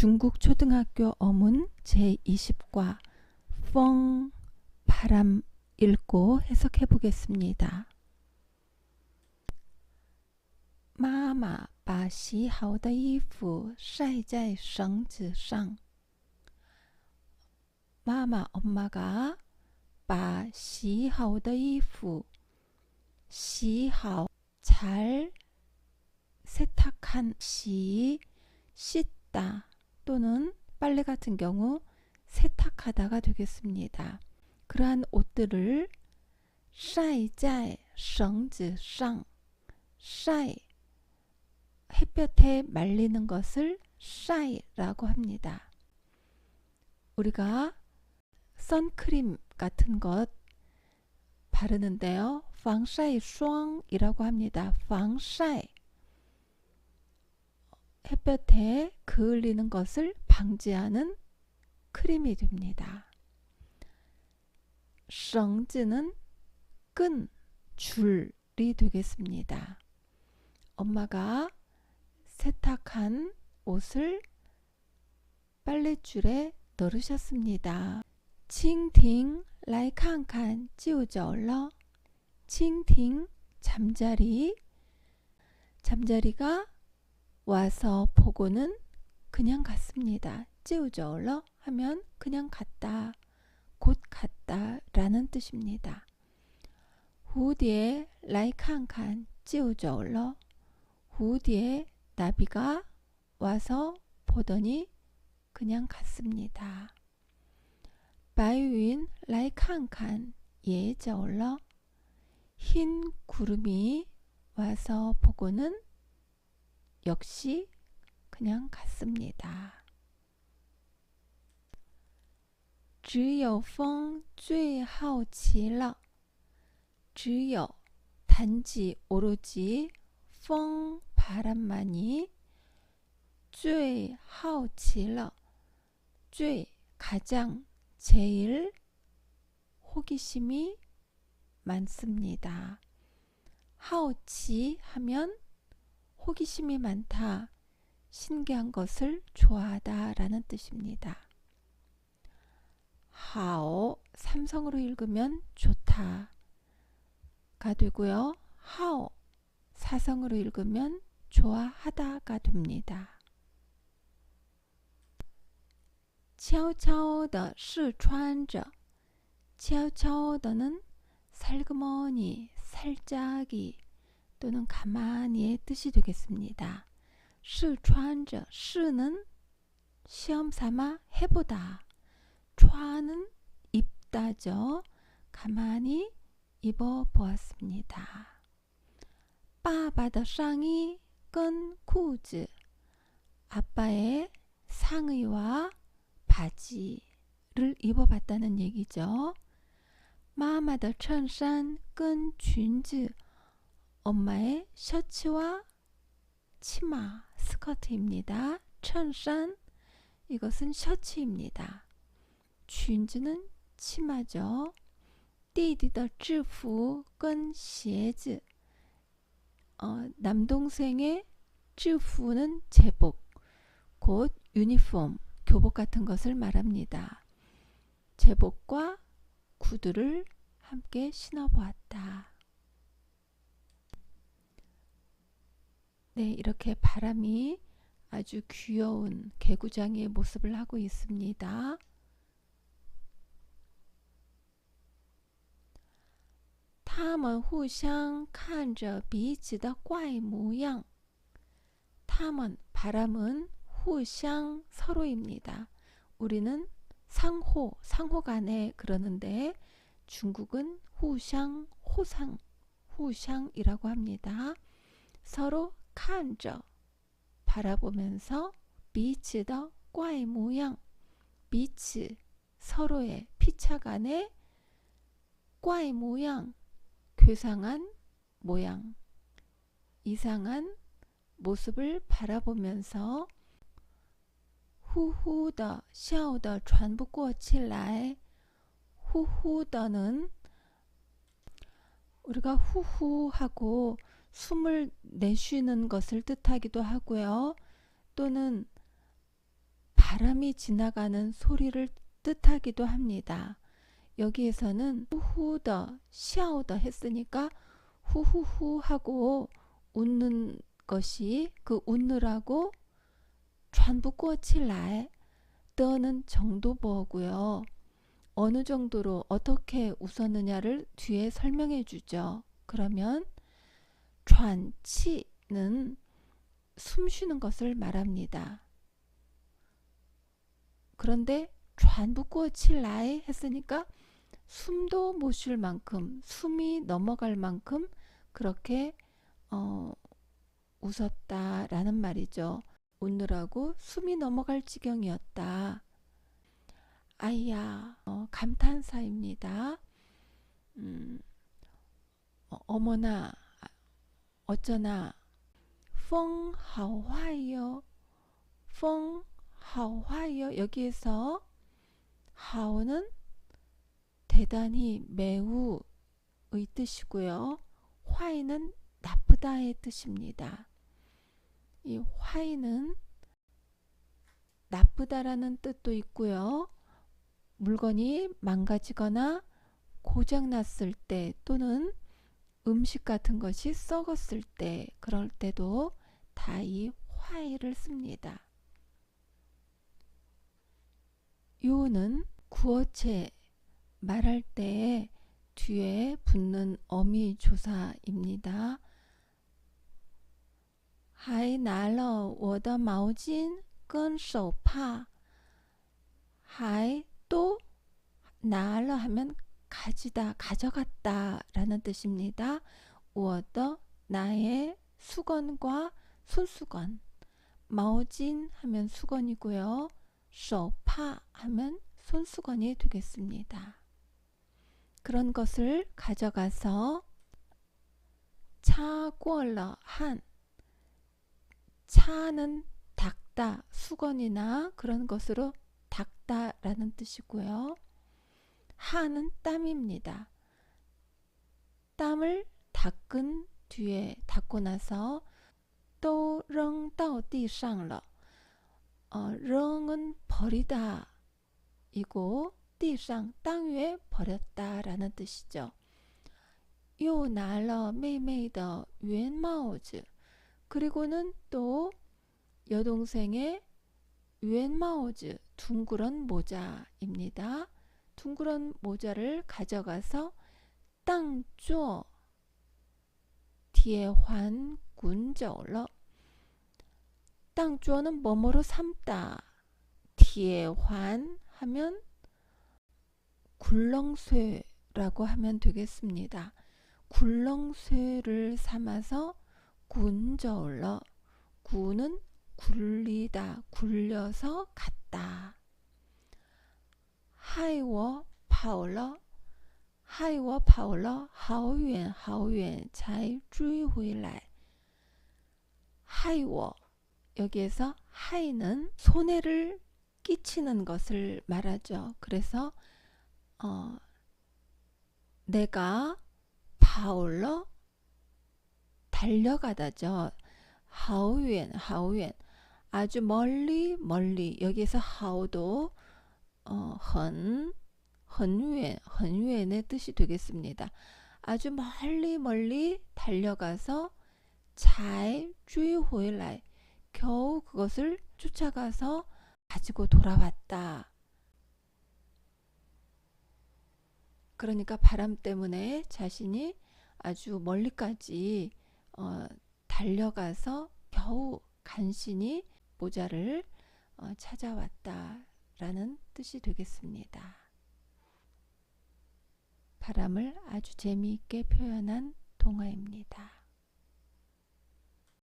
중국 초등학교 어문 제20과 펑 바람 읽고 해석해 보겠습니다. 妈妈把洗好的衣服晒在绳子上. 마마 엄마가 把洗好的衣服洗好잘 세탁한 시 씻다 또는 빨래 같은 경우 세탁하다가 되겠습니다. 그러한 옷들을 晒在绳子上 晒햇볕에 말리는 것을 晒라고 합니다. 우리가 선크림 같은 것 바르는데요. 防晒霜이라고 합니다. 防晒 햇볕에 그을리는 것을 방지하는 크림이 됩니다. 绳子는 끈, 줄이 되겠습니다. 엄마가 세탁한 옷을 빨랫줄에 넣으셨습니다. 蜻蜓来看看就走了.蜻蜓 잠자리 잠자리가 와서 보고는 그냥 갔습니다. 찌우저러 하면 그냥 갔다, 곧 갔다라는 뜻입니다. 후디에 라이칸칸 찌우저러 후디에 나비가 와서 보더니 그냥 갔습니다. 바이윈 라이칸칸 예저러 흰 구름이 와서 보고는 역시 그냥 갔습니다. 只有风最好奇了.只有 단지 오로지 风 바람만이 最好奇了.最 가장 제일 호기심이 많습니다. 하오치 하면 호기심이 많다, 신기한 것을 좋아하다 라는 뜻입니다. 하오 삼성으로 읽으면 좋다가 되고요. 하오 사성으로 읽으면 좋아하다가 됩니다. 悄悄地试穿着悄悄地는 살그머니, 살짝이 또는 가만히의 뜻이 되겠습니다. 시穿저 시는 시험 삼아 해보다. 촤는 입다죠. 가만히 입어 보았습니다. 빠바더 상이 끈 쿠즈. 아빠의 상의와 바지를 입어봤다는 얘기죠. 마마더 천산 끈 쥔즈. 엄마의 셔츠와 치마, 스커트입니다. 衬衫 이것은 셔츠입니다. 裙子는 치마죠. 弟弟的制服跟鞋子 어, 남동생의 制服는 제복, 곧 유니폼, 교복 같은 것을 말합니다. 제복과 구두를 함께 신어보았다. 네, 이렇게 바람이 아주 귀여운 개구장이의 모습을 하고 있습니다. 他们互相看着彼此的怪模样。他们 바람은 互相 서로입니다. 우리는 상호, 상호 간에 그러는데 중국은 互相, 호상, 互相이라고 합니다. 서로 看着 바라보면서 미치더 꽈의 모양 미치 서로의 피차간의 꽈의 모양 괴상한 모양 이상한 모습을 바라보면서 후후더 샤오더 전부 꽂힐라에 후후더는 우리가 후후하고 숨을 내쉬는 것을 뜻하기도 하고요. 또는 바람이 지나가는 소리를 뜻하기도 합니다. 여기에서는 후후더, 샤오더 했으니까 후후후 하고 웃는 것이 그 웃느라고 喘不过气来 떠는 정도보고요. 어느 정도로 어떻게 웃었느냐를 뒤에 설명해 주죠. 그러면 喘气는 숨쉬는 것을 말합니다. 그런데 좌부꾸어칠라에 했으니까 숨도 못 쉴 만큼 숨이 넘어갈 만큼 그렇게 어, 웃었다라는 말이죠. 웃느라고 숨이 넘어갈 지경이었다. 아이야 어, 감탄사입니다. 음, 어, 어머나 어쩌나, 风好坏哟, 风好坏哟. 여기에서 하오는 대단히 매우의 뜻이고요. 화이는 나쁘다의 뜻입니다. 이 화이는 나쁘다라는 뜻도 있고요. 물건이 망가지거나 고장났을 때 또는 음식 같은 것이 썩었을 때 그럴 때도 다이 화이를 씁니다. 요는 구어체 말할 때 뒤에 붙는 어미 조사입니다. 하이 날러 워더 마오진 끈手帕 하이 또 날러 하면 가지다, 가져갔다 라는 뜻입니다. 우어더 나의 수건과 손수건. 마오진 하면 수건이고요. 쇼파 하면 손수건이 되겠습니다. 그런 것을 가져가서 차꾸얼러 한 차는 닦다 수건이나 그런 것으로 닦다라는 뜻이고요. 하는 땀입니다. 땀을 닦은 뒤에 닦고 나서 또 扔到地上了. 어, 렁은 버리다 이고 地上 땅 위에 버렸다라는 뜻이죠. 又拿了妹妹的圆帽子 그리고는 또 여동생의 웬마오즈 둥그런 모자입니다. 둥그런 모자를 가져가서 땅做 뒤에 환 군저러 땅做는 뭐뭐로 삼다. 뒤에 환 하면 굴렁쇠라고 하면 되겠습니다. 굴렁쇠를 삼아서 군저올러 구는 굴리다. 굴려서 갔다 하이워 파올러 하이워 파올러 하오유엔 하오유엔 잘 주의回来 하이워 여기에서 하이는 손해를 끼치는 것을 말하죠. 그래서 어, 내가 파올러 달려가다죠. 하우엔 하우엔 아주 멀리 멀리 여기에서 하우도 어, 헌, 헌위엔, 헌위엔의 뜻이 되겠습니다. 아주 멀리, 멀리 달려가서 잘 주의回来. 겨우 그것을 쫓아가서 가지고 돌아왔다. 그러니까 바람 때문에 자신이 아주 멀리까지 어, 달려가서 겨우 간신히 모자를 어, 찾아왔다 라는 뜻이 되겠습니다. 바람을 아주 재미있게 표현한 동화입니다.